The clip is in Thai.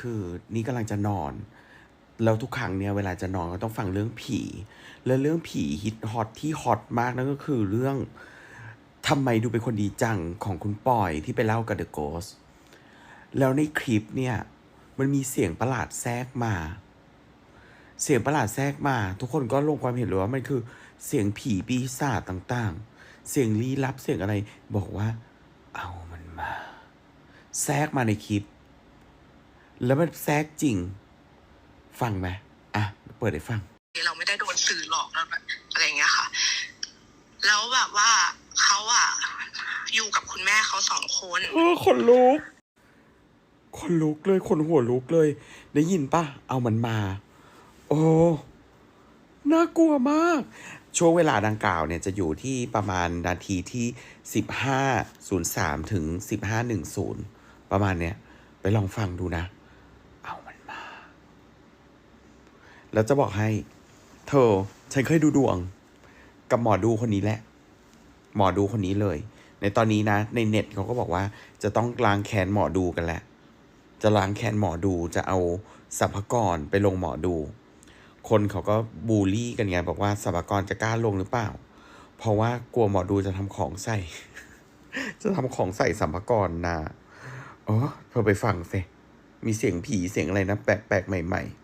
คือนี่กำลังจะนอน แล้วทุกครั้งเนี่ยเวลาจะนอนก็ต้องฟังเรื่องผี และเรื่องผีฮิตฮอตที่ฮอตมากนั่นก็คือเรื่องทำไมดูเป็นคนดีจังของคุณปอยที่ไปเล่ากับเดอะโกสแล้วในคลิปเนี่ยมันมีเสียงประหลาดแทรกมา เสียงประหลาดแทรกมา ทุกคนก็ลงความเห็นเลยว่ามันคือเสียงผีปีศาจต่างๆ เสียงลี้ลับเสียงอะไรบอกว่า เอามันมา แทรกมาในคลิป แล้วมันแทรกจริง ฟังไหมอะ เปิดให้ฟัง เราไม่ได้โดนสื่อหลอกแล้วแบบอะไรอย่างเงี้ยค่ะ แล้วแบบว่าเขาอะอยู่กับคุณแม่เขาสองคนเออคนลุก คนลุกเลย คนหัวลุกเลย ได้ยินปะเอามันมา โอ้ น่ากลัวมาก ช่วงเวลาดังกล่าวเนี่ยจะอยู่ที่ประมาณนาทีที่15.03ถึง15.10ประมาณเนี้ย ไปลองฟังดูนะ เอามันมา แล้วจะบอกให้ เธอ ฉันเคยดูดวง กับหมอดูคนนี้แหละ หมอดูคนนี้เลย ในตอนนี้นะ ในเน็ตเขาก็บอกว่า จะต้องล้างแค้นหมอดูกันแหละ จะล้างแค้นหมอดูจะเอาสัมภากรไปลงหมอดู คนเขาก็บูลลี่กันไงบอกว่าสัมภากรจะกล้าลงหรือเปล่า เพราะว่ากลัวหมอดูจะทำของใส่ จะทำของใส่สัมภากรนะอ๋อเธอไปฟังสิมีเสียงผีเสียงอะไรนะ แปลกๆใหม่ ๆ